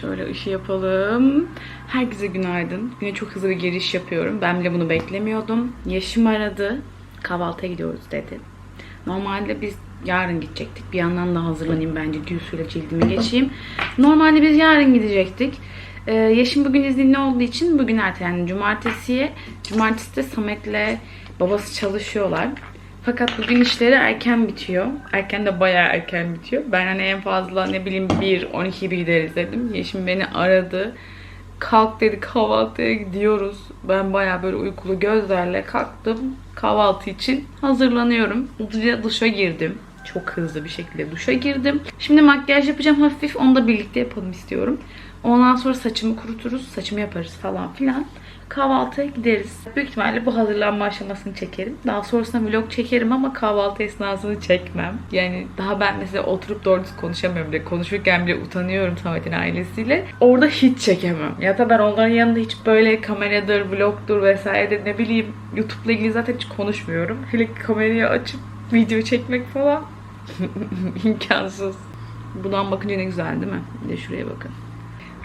Şöyle ışığı yapalım. Herkese günaydın. Güne çok hızlı bir giriş yapıyorum. Ben bile bunu beklemiyordum. Yeşim aradı. Kahvaltıya gidiyoruz dedi. Normalde biz yarın gidecektik. Bir yandan da hazırlanayım bence. Gül suyla cildimi geçeyim. Normalde biz yarın gidecektik. Ee, Yeşim bugün izinli olduğu için bugün ertelendi. Cumartesiye. Cumartesi de Samet'le babası çalışıyorlar. Fakat bugün işleri erken bitiyor. Erken de bayağı erken bitiyor. Ben hani en fazla ne bileyim 1, 12 bir gideriz dedim. Yeşim beni aradı. Kalk dedi kahvaltıya gidiyoruz. Ben bayağı böyle uykulu gözlerle kalktım. Kahvaltı için hazırlanıyorum. Duşa girdim. Çok hızlı bir şekilde duşa girdim. Şimdi makyaj yapacağım hafif. Onu da birlikte yapalım istiyorum. Ondan sonra saçımı kuruturuz. Saçımı yaparız falan filan. Kahvaltıya gideriz. Büyük ihtimalle bu hazırlanma aşamasını çekerim. Daha sonrasında vlog çekerim ama kahvaltı esnasını çekmem. Yani daha ben mesela oturup doğru konuşamıyorum bile. Konuşurken bile utanıyorum Samet'in ailesiyle. Orada hiç çekemem. Ya da ben onların yanında hiç böyle kameradır, vlogdur vesaire ne bileyim YouTube'la ilgili zaten hiç konuşmuyorum. Hele kamerayı açıp video çekmek falan imkansız. Buradan bakınca ne güzel değil mi? Bir de şuraya bakın.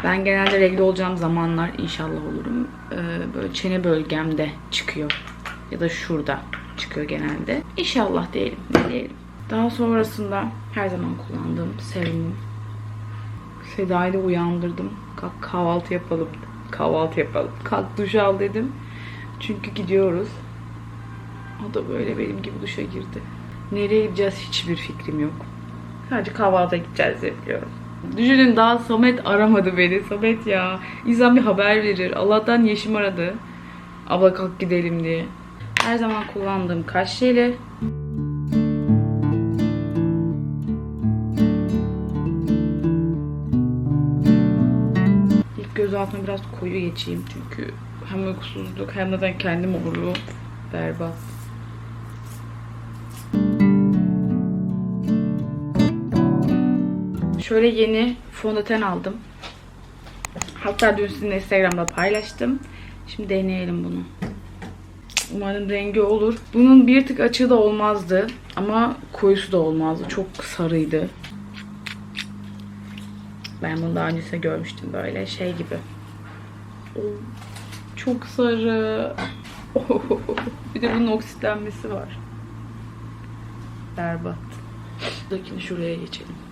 Ben genelde renkli olacağım zamanlar inşallah olurum. Ee, böyle çene bölgemde çıkıyor. Ya da şurada çıkıyor genelde. İnşallah diyelim. Diyelim. Daha sonrasında her zaman kullandığım serumum. Seda'yı da uyandırdım. Kalk kahvaltı yapalım. Kahvaltı yapalım. Kalk duş al dedim. Çünkü gidiyoruz. O da böyle benim gibi duşa girdi. Nereye gideceğiz hiçbir fikrim yok. Sadece kahvaltıya gideceğiz diye biliyorum. Düşünün daha Samet aramadı beni. Samet ya. İnsan bir haber verir. Allah'tan Yeşim aradı. Abla kalk gidelim diye. Her zaman kullandığım kaş şeyle. İlk göz altına biraz koyu geçeyim çünkü hem uykusuzluk hem de kendim oluyor. Berbat. Şöyle yeni fondöten aldım. Hatta dün sizinle Instagram'da paylaştım. Şimdi deneyelim bunu. Umarım rengi olur. Bunun bir tık açığı da olmazdı. Ama koyusu da olmazdı. Çok sarıydı. Ben bunu daha öncesinde görmüştüm böyle şey gibi. Çok sarı. Bir de bunun oksitlenmesi var. Berbat. Buradakini şuraya geçelim.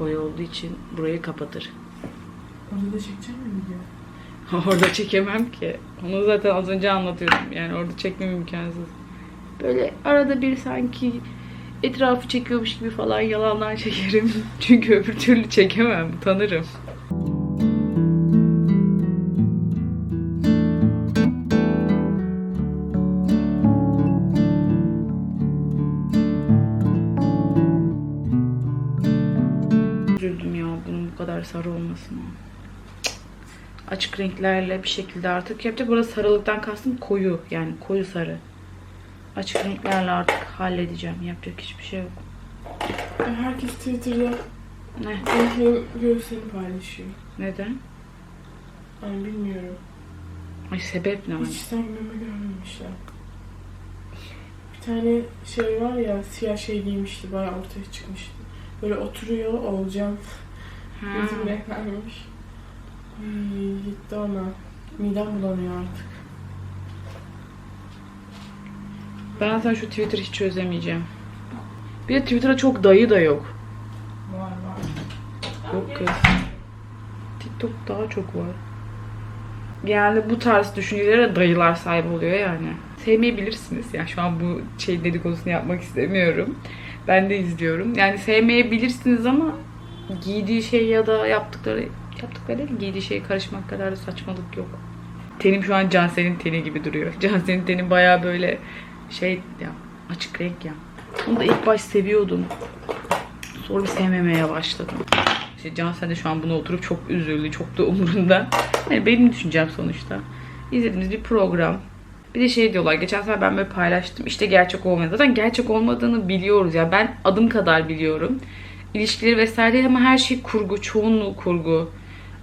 Koyu olduğu için burayı kapatır. Orada da çekecek mi video? Orada çekemem ki. Onu zaten az önce anlatıyordum. Yani orada çekmem imkansız. Böyle arada bir sanki etrafı çekiyormuş gibi falan yalanlar çekerim. Çünkü öbür türlü çekemem. Utanırım. Açık renklerle bir şekilde artık yapacak. Burada sarılıktan kastım koyu yani koyu sarı. Açık renklerle artık halledeceğim. Yapacak hiçbir şey yok. Herkes Twitter'da Ne? benim göğsünü paylaşıyor. Neden? Ben bilmiyorum. Ay sebep ne? Hiç sen meme görmemişler. Bir tane şey var ya siyah şey giymişti bayağı ortaya çıkmıştı. Böyle oturuyor olacağım. Renklenmiş. Ay, gitti ona. Midem bulanıyor artık. Ben zaten şu Twitter hiç çözemeyeceğim. Bir de Twitter'da çok dayı da yok. Var var. Yok kız. TikTok daha çok var. Genelde bu tarz düşüncelere dayılar sahip oluyor yani. Sevmeyebilirsiniz. Yani şu an bu şey dedikodusunu yapmak istemiyorum. Ben de izliyorum. Yani sevmeyebilirsiniz ama giydiği şey ya da yaptıkları yaptıkları giydiği şeye karışmak kadar da saçmalık yok. Tenim şu an Cansel'in teni gibi duruyor. Cansel'in teni baya böyle şey ya açık renk ya. Onu da ilk baş seviyordum. Sonra sevmemeye başladım. İşte Cansel de şu an buna oturup çok üzüldü. Çok da umurunda. Yani benim düşüncem sonuçta. İzlediğiniz bir program. Bir de şey diyorlar. Geçen sefer ben böyle paylaştım. İşte gerçek olmadı. Zaten gerçek olmadığını biliyoruz ya. Ben adım kadar biliyorum. İlişkileri vesaire ama her şey kurgu. Çoğunluğu kurgu.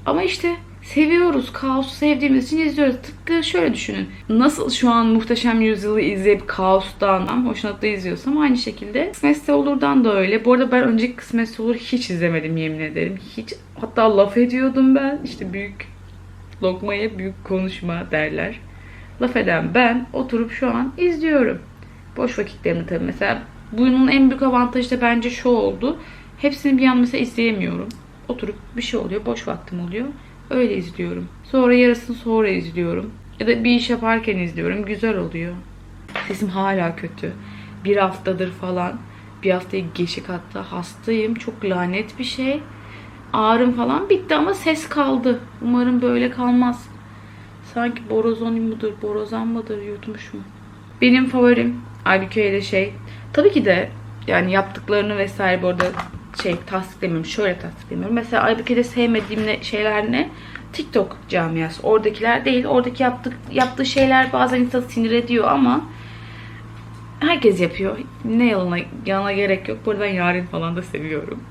Ama işte seviyoruz. Kaosu sevdiğimiz için izliyoruz. Tıpkı şöyle düşünün. Nasıl şu an Muhteşem Yüzyıl'ı izleyip kaostan hoşnutla izliyorsam aynı şekilde Kısmetse Olur'dan da öyle. Bu arada ben önceki Kısmetse Olur hiç izlemedim yemin ederim. Hiç. Hatta laf ediyordum ben. İşte büyük lokmaya büyük konuşma derler. Laf eden ben oturup şu an izliyorum. Boş vakitlerimde tabii mesela bunun en büyük avantajı da bence şu oldu. Hepsini bir an mesela izleyemiyorum. Oturup bir şey oluyor, boş vaktim oluyor. Öyle izliyorum. Sonra yarısını sonra izliyorum. Ya da bir iş yaparken izliyorum. Güzel oluyor. Sesim hala kötü. Bir haftadır falan. Bir haftayı geçik hatta hastayım. Çok lanet bir şey. Ağrım falan bitti ama ses kaldı. Umarım böyle kalmaz. Sanki borozon mudur, borazan mıdır yutmuşum. Benim favorim Aybüke şey. Tabii ki de yani yaptıklarını vesaire bu arada şey tasdiklemiyorum. Şöyle tasdiklemiyorum. Mesela Aybüke'de sevmediğim ne, şeyler ne? TikTok camiası. Oradakiler değil. Oradaki yaptık, yaptığı şeyler bazen insanı sinir ediyor ama herkes yapıyor. Ne yalana, yalana gerek yok. Bu arada ben Yarin falan da seviyorum.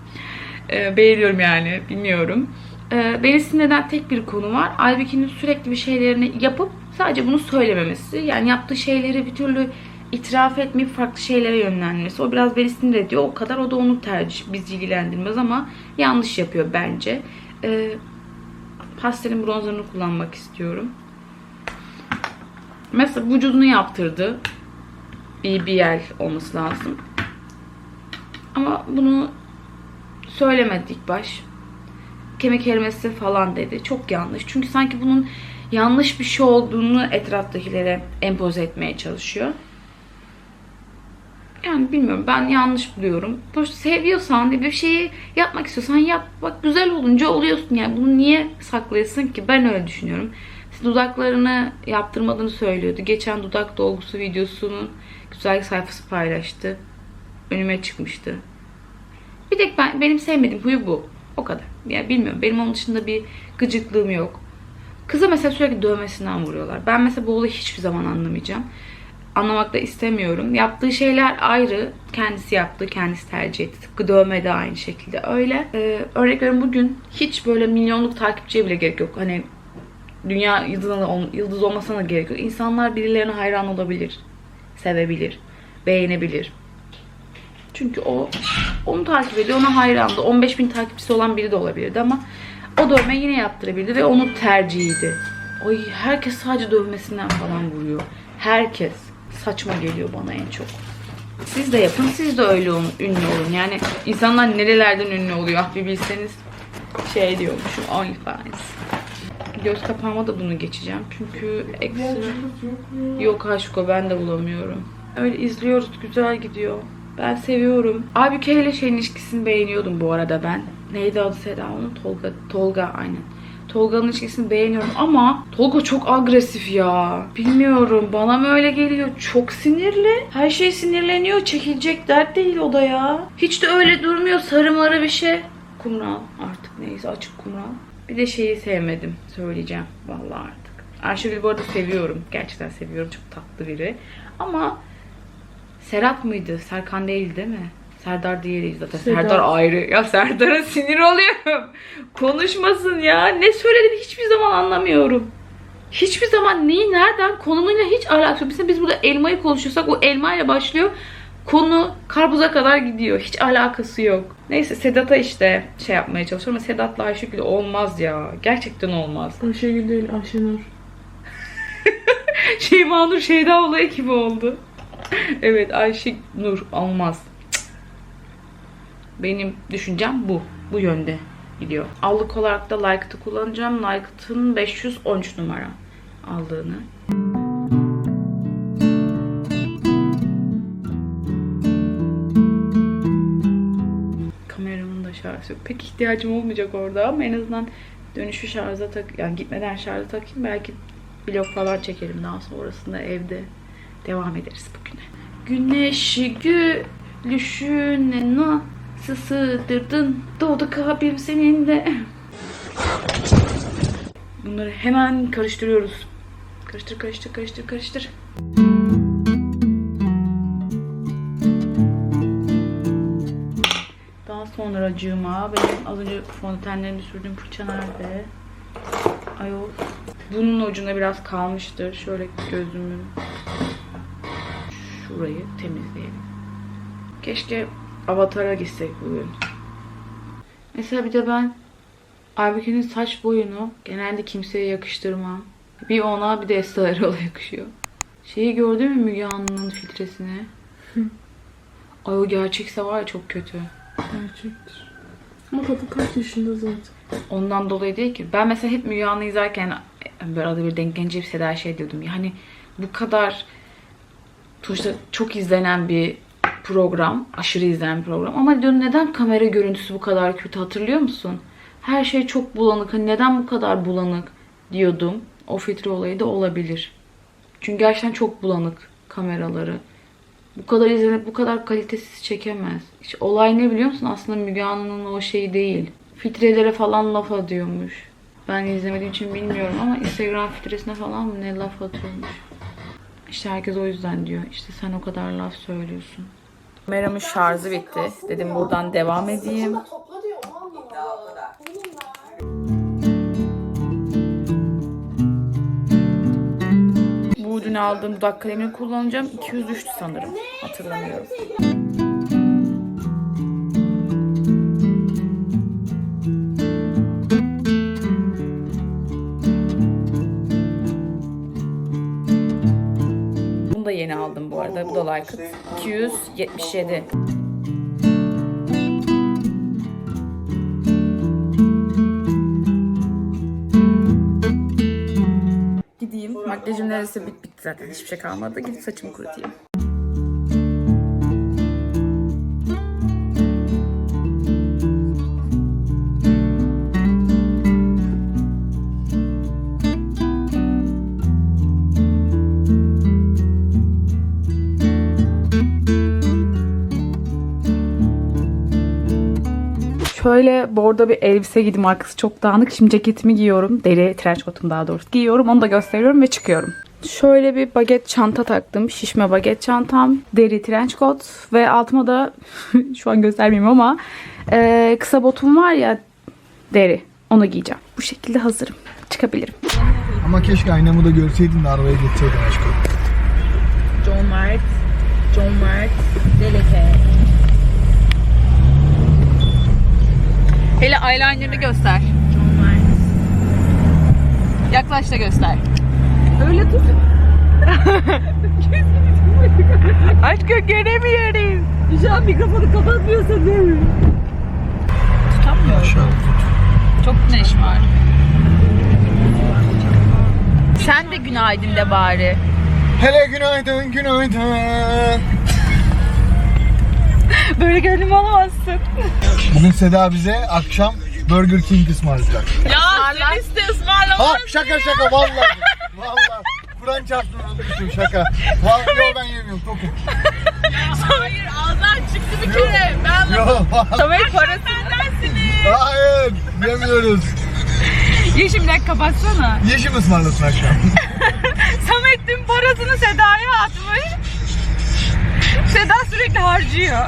Ee, beğeniyorum yani. Bilmiyorum. Ee, beni sinir eden tek bir konu var. Aybüke'nin sürekli bir şeylerini yapıp sadece bunu söylememesi. Yani yaptığı şeyleri bir türlü itiraf etmeyip farklı şeylere yönlenmesi. O biraz beni sinir ediyor. O kadar o da onun tercih. Bizi ilgilendirmez ama yanlış yapıyor bence. Ee, pastelin bronzerını kullanmak istiyorum. Mesela vücudunu yaptırdı. BBL olması lazım. Ama bunu söylemedi ilk baş. Kemik erimesi falan dedi. Çok yanlış. Çünkü sanki bunun yanlış bir şey olduğunu etraftakilere empoze etmeye çalışıyor. Yani bilmiyorum ben yanlış buluyorum. Sonuçta seviyorsan bir şeyi yapmak istiyorsan yap. Bak güzel olunca oluyorsun yani. Bunu niye saklayasın ki? Ben öyle düşünüyorum. Dudaklarını yaptırmadığını söylüyordu. Geçen dudak dolgusu videosunun güzellik sayfası paylaştı. Önüme çıkmıştı. Bir tek ben benim sevmediğim huyu bu. O kadar. Yani bilmiyorum. Benim onun dışında bir gıcıklığım yok. Kıza mesela sürekli dövmesinden vuruyorlar. Ben mesela bu olayı hiçbir zaman anlamayacağım. Anlamak da istemiyorum. Yaptığı şeyler ayrı. Kendisi yaptı, kendisi tercih etti. Tıpkı dövme de aynı şekilde öyle. Ee, örnek veriyorum bugün hiç böyle milyonluk takipçiye bile gerek yok. Hani dünya yıldız, yıldız olmasına da gerek yok. İnsanlar birilerine hayran olabilir. Sevebilir. Beğenebilir. Çünkü o onu takip ediyor, ona hayrandı. 15 bin takipçisi olan biri de olabilirdi ama o dövme yine yaptırabilirdi ve onun tercihiydi. Ay herkes sadece dövmesinden falan vuruyor. Herkes. Saçma geliyor bana en çok. Siz de yapın, siz de öyle olun, ünlü olun. Yani insanlar nerelerden ünlü oluyor ah bir bilseniz şey diyormuşum OnlyFans. Göz kapağıma da bunu geçeceğim. Çünkü ekstra... Yok aşko ben de bulamıyorum. Öyle izliyoruz güzel gidiyor. Ben seviyorum. Aybüke ile şeyin ilişkisini beğeniyordum bu arada ben. Neydi adı Seda onun? Tolga. Tolga aynen. Tolga'nın ilişkisini beğeniyorum ama Tolga çok agresif ya. Bilmiyorum bana mı öyle geliyor? Çok sinirli. Her şey sinirleniyor. Çekilecek dert değil o da ya. Hiç de öyle durmuyor. Sarı marı bir şey. Kumral artık neyse açık kumral. Bir de şeyi sevmedim. Söyleyeceğim vallahi artık. Ayşegül bu arada seviyorum. Gerçekten seviyorum. Çok tatlı biri. Ama Serhat mıydı? Serkan değil değil mi? Serdar diğeri zaten. Sedat. Serdar ayrı. Ya Serdar'a sinir oluyorum. Konuşmasın ya. Ne söylediğini hiçbir zaman anlamıyorum. Hiçbir zaman neyi nereden konumuyla hiç alakası yok. Mesela biz burada elmayı konuşuyorsak o elmayla başlıyor. Konu karpuza kadar gidiyor. Hiç alakası yok. Neyse Sedat'a işte şey yapmaya çalışıyorum ama Sedat'la Ayşegül olmaz ya. Gerçekten olmaz. Ayşegül değil Ayşenur. Şeyma Nur Şeyda olayı gibi oldu. evet Ayşe Nur olmaz. Benim düşüncem bu. Bu yönde gidiyor. Allık olarak da Like'tı kullanacağım. Like'tın 513 numara aldığını. Kameramın da şarjı yok. Pek ihtiyacım olmayacak orada ama en azından dönüşü şarja tak yani gitmeden şarja takayım belki vlog falan çekerim daha sonrasında evde devam ederiz bugüne. Güneşi gülüşüne nasıl sığdırdın doğdu kalbim seninle. Bunları hemen karıştırıyoruz. Karıştır karıştır karıştır karıştır. Daha sonra cığıma benim az önce fondötenlerini sürdüğüm fırça nerede? Ayol. Bunun ucunda biraz kalmıştır. Şöyle gözümün şurayı temizleyelim. Keşke Avatar'a gitsek bugün. Mesela bir de ben Aybüke'nin saç boyunu genelde kimseye yakıştırmam. Bir ona bir de Esra Erol'a yakışıyor. Şeyi gördün mü Müge Anlı'nın filtresini? Ay o gerçekse var ya çok kötü. Gerçektir. Ama kapı kaç yaşında zaten? Ondan dolayı değil ki. Ben mesela hep Müge Anlı izlerken böyle arada bir denk gelince bir Seda şey diyordum. Yani bu kadar sonuçta çok izlenen bir program. Aşırı izlenen program. Ama diyorum neden kamera görüntüsü bu kadar kötü hatırlıyor musun? Her şey çok bulanık. Hani neden bu kadar bulanık diyordum. O filtre olayı da olabilir. Çünkü gerçekten çok bulanık kameraları. Bu kadar izlenip bu kadar kalitesiz çekemez. İşte olay ne biliyor musun? Aslında Müge Anlı'nın o şeyi değil. Filtrelere falan laf atıyormuş. Ben izlemediğim için bilmiyorum ama Instagram filtresine falan mı ne laf atıyormuş. İşte herkes o yüzden diyor. İşte sen o kadar laf söylüyorsun. Kameramın şarjı bitti. Dedim buradan devam edeyim. Bu dün aldığım dudak kalemini kullanacağım. 203 sanırım. Hatırlamıyorum. Bu da Lycat. 277. Gideyim. Makyajım neredeyse bit bitti zaten. Hiçbir şey kalmadı. Gidip saçımı kurutayım. Bordo bir elbise giydim. Arkası çok dağınık. Şimdi ceketimi giyiyorum. Deri trench coat'umu daha doğrusu giyiyorum. Onu da gösteriyorum ve çıkıyorum. Şöyle bir baget çanta taktım. Şişme baget çantam. Deri trench coat. Ve altıma da şu an göstermeyeyim ama e, kısa botum var ya deri. Onu giyeceğim. Bu şekilde hazırım. Çıkabilirim. Ama keşke aynamı da görseydin de arabaya geçseydin aşkım. John Mart. John Mart. Deleke. Hele eyeliner'ını göster. Yaklaş da göster. Öyle tut. Aşkım göremiyoruz. Şu an mikrofonu kapatmıyorsun değil mi? Tutamıyorum. Aşağı tut. Çok güneş var. Sen de günaydın de bari. Hele günaydın günaydın. Böyle gönlüm olamazsın. Bugün Seda bize akşam Burger King ısmarlayacak. Ya sen iste. Ha şaka şaka vallahi. Vallahi. Kur'an çarpsın unutmuşum şaka. Vallahi yok ben yemiyorum tokum. Hayır ağzından çıktı bir kere. Ben Yok. Samet parası sendensiniz. Hayır yemiyoruz. Yeşim bir dakika kapatsana. Yeşim ısmarlasın akşam. Samet dün parasını Seda'ya atmış. Seda sürekli harcıyor.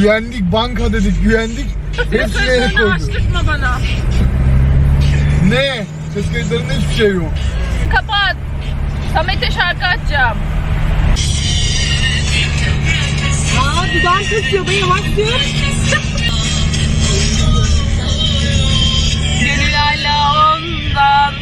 Güvendik banka dedik güvendik. Hepsini ele koydu. açtırtma bana. Ne? Ses kayıtlarında hiçbir şey yok. Kapat. Samet'e şarkı açacağım. Aa dudağın kısıyor. Ben yavaş diyorum. Gönül hala ondan.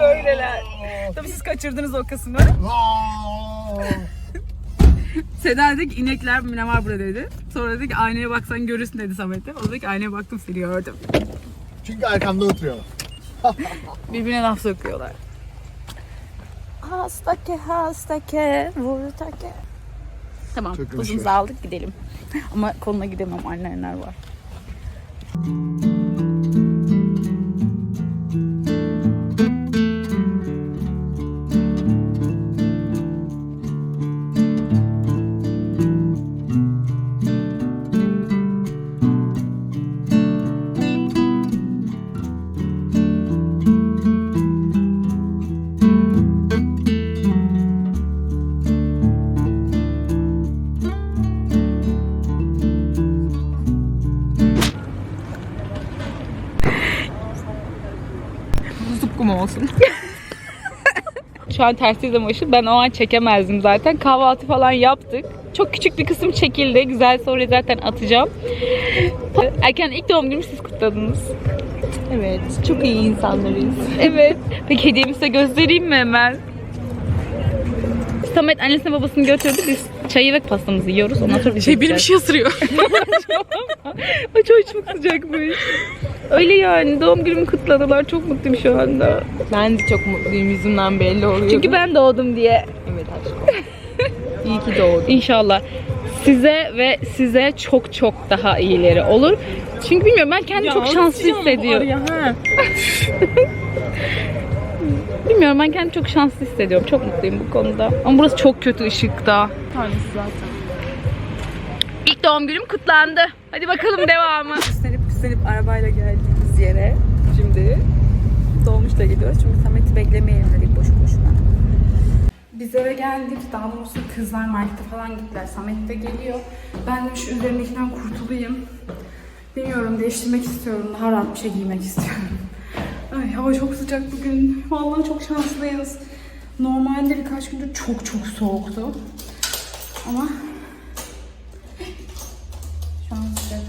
Böyleler. Tabii siz kaçırdınız o kısmı. Seda dedi ki inekler ne var burada dedi. Sonra dedi ki aynaya baksan görürsün dedi Samet'e. O dedi ki aynaya baktım seni gördüm. Çünkü arkamda oturuyorlar. Birbirine laf sokuyorlar. Hastake hastake vurtake. Tamam Çok konuşuyor. aldık gidelim. Ama koluna gidemem annenler var. Olsun. Şu an tersiz ama ışık. Ben o an çekemezdim zaten. Kahvaltı falan yaptık. Çok küçük bir kısım çekildi. Güzel soruyu zaten atacağım. Erken ilk doğum günümü siz kutladınız. Evet. Çok iyi insanlarız. Evet. Peki hediyemi size göstereyim mi hemen? Samet annesine babasını götürdü. Biz çayı ve pastamızı yiyoruz. Ondan sonra biz Şey benim gideceğiz. şey ısırıyor. Ay çok çok sıcakmış. Öyle yani doğum günümü kutladılar. Çok mutluyum şu anda. ben de çok mutluyum yüzümden belli oluyor. Çünkü ben doğdum diye. Evet aşkım. İyi ki doğdun. İnşallah size ve size çok çok daha iyileri olur. Çünkü bilmiyorum ben kendimi çok şanslı hissediyorum. Bilmiyorum ben kendimi çok şanslı hissediyorum. Çok mutluyum bu konuda. Ama burası çok kötü ışıkta. Tanrısı zaten. İlk doğum günüm kutlandı. Hadi bakalım devamı. Süslenip püslenip arabayla geldiğimiz yere şimdi dolmuşla gidiyoruz. Çünkü Samet'i beklemeyelim dedik boş boşuna. Biz eve geldik. Daha doğrusu kızlar markete falan gittiler. Samet de geliyor. Ben de şu üzerimdekinden kurtulayım. Bilmiyorum değiştirmek istiyorum. Daha rahat bir şey giymek istiyorum. Ay hava çok sıcak bugün. Vallahi çok şanslıyız. Normalde birkaç gündür çok çok soğuktu. Ama şu an sıcak.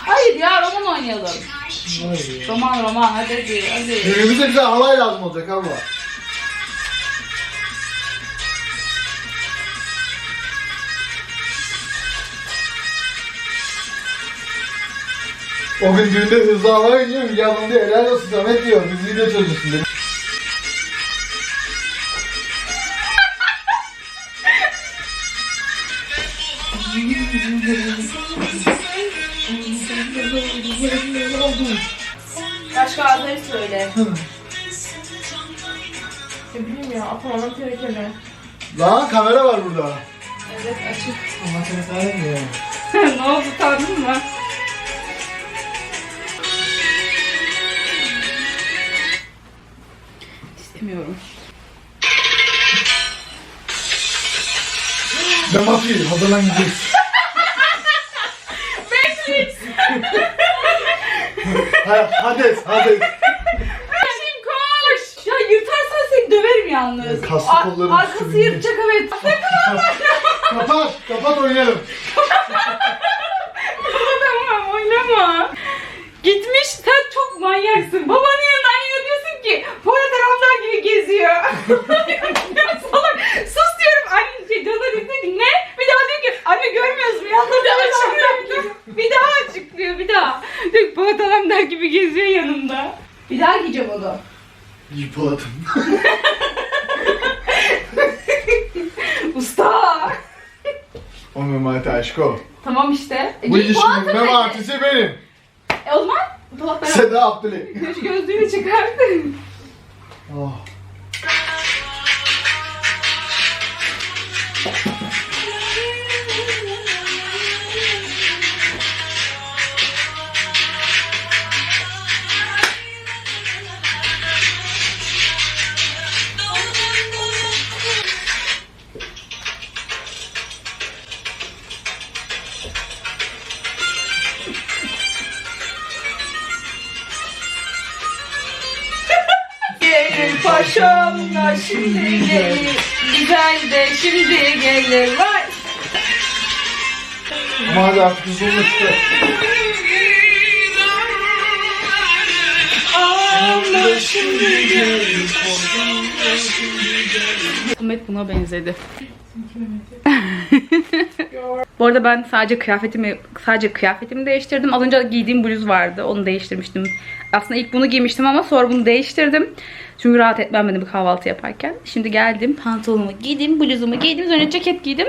Hayır ya roman oynayalım. Roman roman hadi hadi hadi. Günümüzde bize halay lazım olacak abla. O gün düğünde hızlı halay oynuyor. Müge ablam diyor helal olsun Samet diyor. Biz video çözmüşsün dedi. Başka adları söyle. Ne bileyim ya atamadan tehlikeli. Lan kamera var burada. Evet açık. Allah seni kahretmiyor. ne oldu tanıdın mı? İstemiyorum. Ben bakayım. Hazırlan gidiyoruz. Ha- Hades, Hades. Koşayım koş! Ya yırtarsan seni döverim yalnız. Kaslı Ar- kollarım Arkası yırtacak evet. Kapat, kapat oynayalım. tamam oynama. Gitmiş sen çok manyaksın. Babanın yanından yine diyorsun ki Polat Alemdar gibi geziyor. Salak. Sus diyorum. Anne şey Canan diyor ki ne? Bir daha diyor ki anne görmüyoruz mu? Yanında bir daha açıklıyor. bir daha açıklıyor bir daha. Diyor ki Polat Alemdar gibi geziyor yanımda. Giyeceğim onu. Yıpaladım. Usta. O memati aşko. Tamam işte. E, Bu git işin Polat'ı bekle. mematisi benim. E o zaman Polat. Seda Abdüley. Göz gözlüğünü çıkardın. Oh. Da şimdi gelir. Güzel de şimdi gelir. Vay. Ama hadi artık hızlanmıştı. Ahmet buna benzedi. Bu arada ben sadece kıyafetimi sadece kıyafetimi değiştirdim. Az önce giydiğim bluz vardı. Onu değiştirmiştim. Aslında ilk bunu giymiştim ama sonra bunu değiştirdim. Çünkü rahat etmem dedim kahvaltı yaparken. Şimdi geldim. Pantolonumu giydim. Bluzumu giydim. Sonra ceket giydim.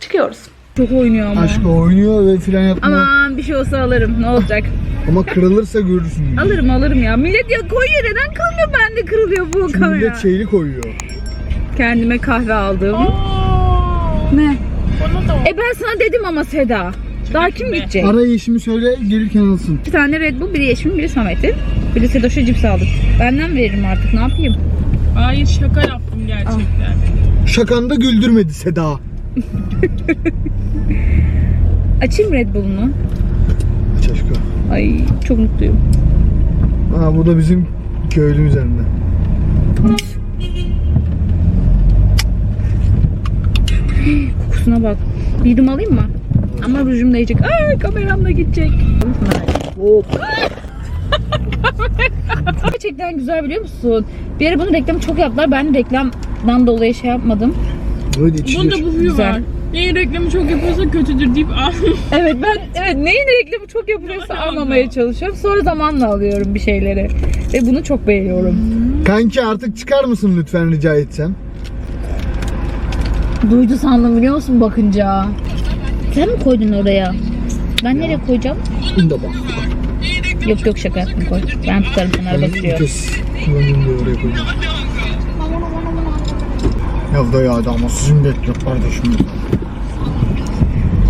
Çıkıyoruz. Çok oynuyor ama. Aşko oynuyor ve fren yapma. Ama, Aman bir şey olsa alırım. Ne olacak? kırılırsa görürsün. alırım alırım ya. Millet ya koyuyor. Neden kırılıyor? Bende kırılıyor bu Çünkü kamera. millet şeyli koyuyor. Kendime kahve aldım. Ne? Bana da E ben sana dedim ama Seda. Daha kim gidecek? Ara yeşimi söyle gelirken alsın. İki tane Red Bull, biri Yeşim'in, biri Samet'in. Bir de Sedoş'a cips aldık. Benden veririm artık, ne yapayım? Hayır şaka yaptım gerçekten. Şakanda güldürmedi Seda. Açayım Red Bull'unu. Aç aşko. Ay çok mutluyum. Aa bu da bizim köylü üzerinde. Kokusuna bak. Bir yudum alayım mı? Ama rujum değecek. Ay kameram da gidecek. Gerçekten güzel biliyor musun? Bir ara bunun reklamı çok yaptılar. Ben de reklamdan dolayı şey yapmadım. Böyle içilir. Bunda bu huyu var. Neyin reklamı çok yapıyorsa kötüdür deyip al. Evet ben evet neyin reklamı çok yapılıyorsa Yalan almamaya çalışıyorum. Sonra zamanla alıyorum bir şeyleri. Ve bunu çok beğeniyorum. Kanki artık çıkar mısın lütfen rica etsem? Duydu sandım biliyor musun bakınca. Sen mi koydun oraya? Ben nereye koyacağım? Bunda bak. Yok yok şaka yaptım koy. Ben tutarım sen araba sürüyor. kullanayım diye oraya. Ya da ya ama sizin bekliyor kardeşim.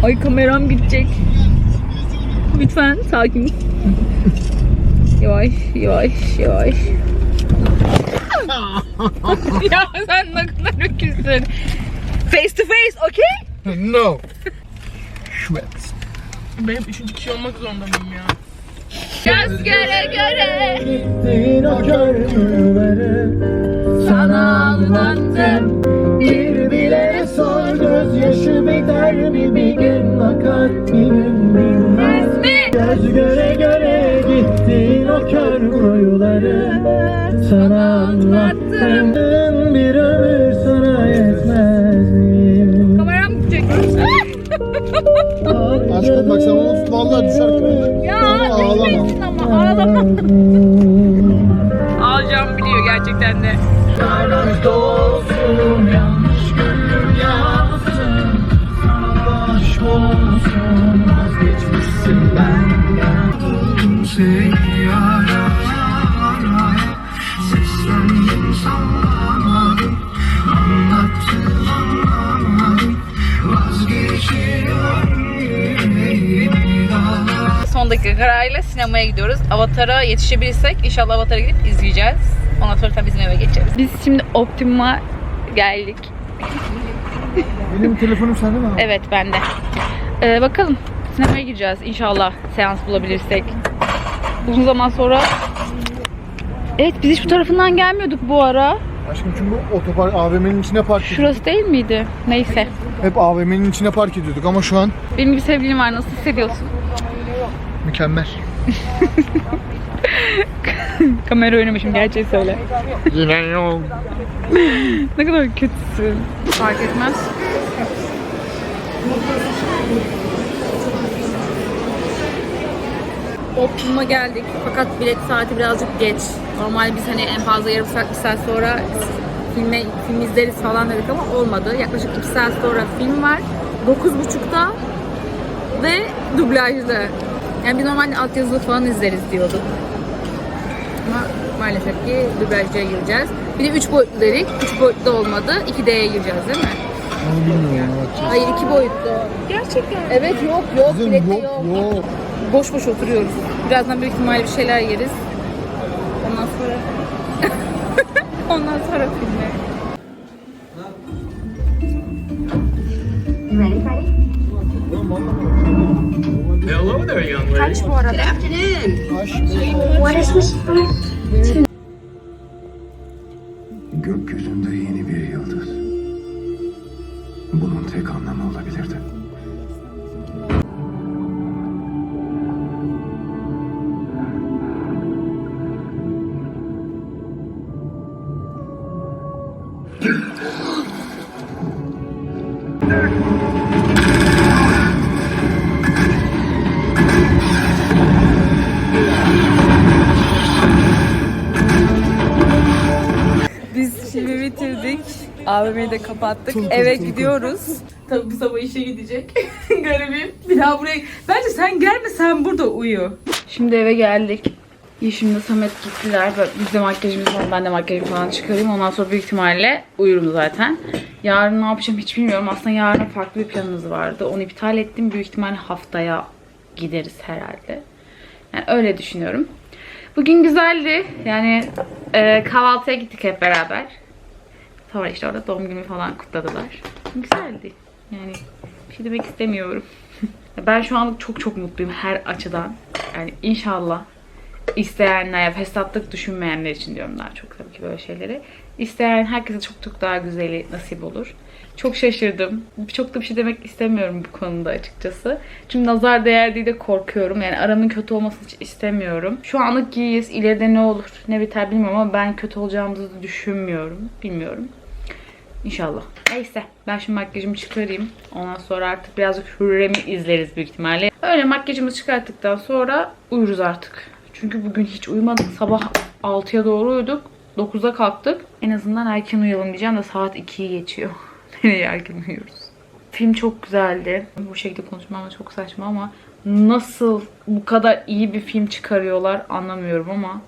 Ay kameram gidecek. Lütfen sakin. yavaş yavaş yavaş. ya sen ne kadar öküzsün. Face to face, okay? no. Schwetz. Benim üçüncü kişi olmak zorunda mıyım ya? Göz göre göre Gittin o köylüleri sana aldandım. Bir bile sor gözyaşı biter mi bir gün akar bir gün bilmez Mi? Göz göre göre gittin o kör kuyuları Sana anlattım Aşkım bak sen onu vallahi düşer kırılır. ya Sonra ağlama. ama ağlama. Ağlayacağım biliyor gerçekten de. Yanlış olsun dakika kararıyla sinemaya gidiyoruz. Avatar'a yetişebilirsek inşallah Avatar'a gidip izleyeceğiz. Ondan sonra tabii bizim eve geçeriz. Biz şimdi Optimum'a geldik. Benim telefonum sende mi? Evet bende. Ee, bakalım sinemaya gireceğiz inşallah seans bulabilirsek. Uzun zaman sonra Evet biz hiç bu tarafından gelmiyorduk bu ara. Aşkım çünkü otopark AVM'nin içine park ediyorduk. Şurası değil miydi? Neyse. Hep AVM'nin içine park ediyorduk ama şu an Benim bir sevgilim var. Nasıl hissediyorsun? Mükemmel. Kamera oynamışım. Gerçeği söyle. Yine yok. Ne kadar kötüsün. Fark etmez. Optimum'a geldik fakat bilet saati birazcık geç. Normal biz hani en fazla yarım saat, bir saat sonra filme, film izleriz falan dedik ama olmadı. Yaklaşık iki saat sonra film var. 9.30'da ve dublajlı. Yani biz normalde altyazılı falan izleriz diyorduk. Ama maalesef ki dublajcıya gireceğiz. Bir de 3 boyutlu dedik. 3 boyutlu da olmadı. 2D'ye gireceğiz değil mi? Onu bilmiyorum ona bakacağız. Hayır 2 boyutlu. Gerçekten. Evet yok yok Kızım bileti yok yok. yok. Boş boş oturuyoruz. Birazdan büyük ihtimalle bir şeyler yeriz. Ondan sonra Ondan sonra filme. Gökyüzünde yeni bir yıldız. Bunun tek anlamı olabilirdi. Biz AVM'yi de kapattık. Eve gidiyoruz. Tabii bu sabah işe gidecek. Garibim. Bir daha buraya... Bence sen gelme sen burada uyu. Şimdi eve geldik. Yeşim'le Samet gittiler. Biz de makyajımızı falan, ben de makyajımı falan çıkarayım. Ondan sonra büyük ihtimalle uyurum zaten. Yarın ne yapacağım hiç bilmiyorum. Aslında yarın farklı bir planımız vardı. Onu iptal ettim. Büyük ihtimalle haftaya gideriz herhalde. Yani öyle düşünüyorum. Bugün güzeldi. Yani e, kahvaltıya gittik hep beraber. Sonra işte orada doğum günü falan kutladılar. Güzeldi. Yani bir şey demek istemiyorum. Ben şu an çok çok mutluyum her açıdan. Yani inşallah isteyenler, fesatlık düşünmeyenler için diyorum daha çok tabii ki böyle şeyleri. İsteyen herkese çok çok daha güzeli nasip olur. Çok şaşırdım. Çok da bir şey demek istemiyorum bu konuda açıkçası. Çünkü nazar değer diye de korkuyorum. Yani aramın kötü olmasını hiç istemiyorum. Şu anlık iyiyiz. İleride ne olur ne biter bilmiyorum ama ben kötü olacağımızı düşünmüyorum. Bilmiyorum. İnşallah. Neyse ben şimdi makyajımı çıkarayım. Ondan sonra artık birazcık Hürrem'i izleriz büyük ihtimalle. Öyle makyajımı çıkarttıktan sonra uyuruz artık. Çünkü bugün hiç uyumadık. Sabah 6'ya doğru uyuduk. 9'da kalktık. En azından erken uyuyalım diyeceğim de saat 2'yi geçiyor. Nereye erken uyuyoruz? Film çok güzeldi. Bu şekilde konuşmam çok saçma ama nasıl bu kadar iyi bir film çıkarıyorlar anlamıyorum ama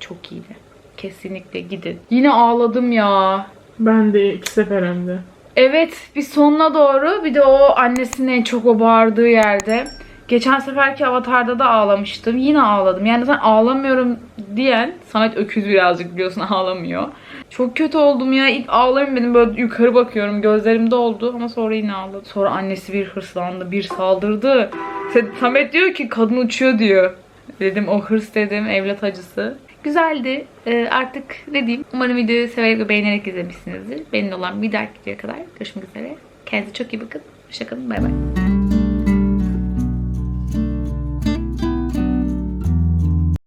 çok iyiydi. Kesinlikle gidin. Yine ağladım ya. Ben de iki sefer hem de. Evet bir sonuna doğru bir de o annesinin çok o bağırdığı yerde. Geçen seferki Avatar'da da ağlamıştım. Yine ağladım. Yani sen ağlamıyorum diyen Samet öküz birazcık biliyorsun ağlamıyor. Çok kötü oldum ya. İlk ağlarım benim böyle yukarı bakıyorum. Gözlerim doldu ama sonra yine ağladı. Sonra annesi bir hırslandı, bir saldırdı. Samet diyor ki kadın uçuyor diyor. Dedim o hırs dedim evlat acısı. Güzeldi. Ee, artık ne diyeyim. Umarım videoyu severek ve beğenerek izlemişsinizdir. Benimle olan bir dahaki videoya kadar görüşmek üzere. Kendinize çok iyi bakın. Hoşçakalın. Bay bay.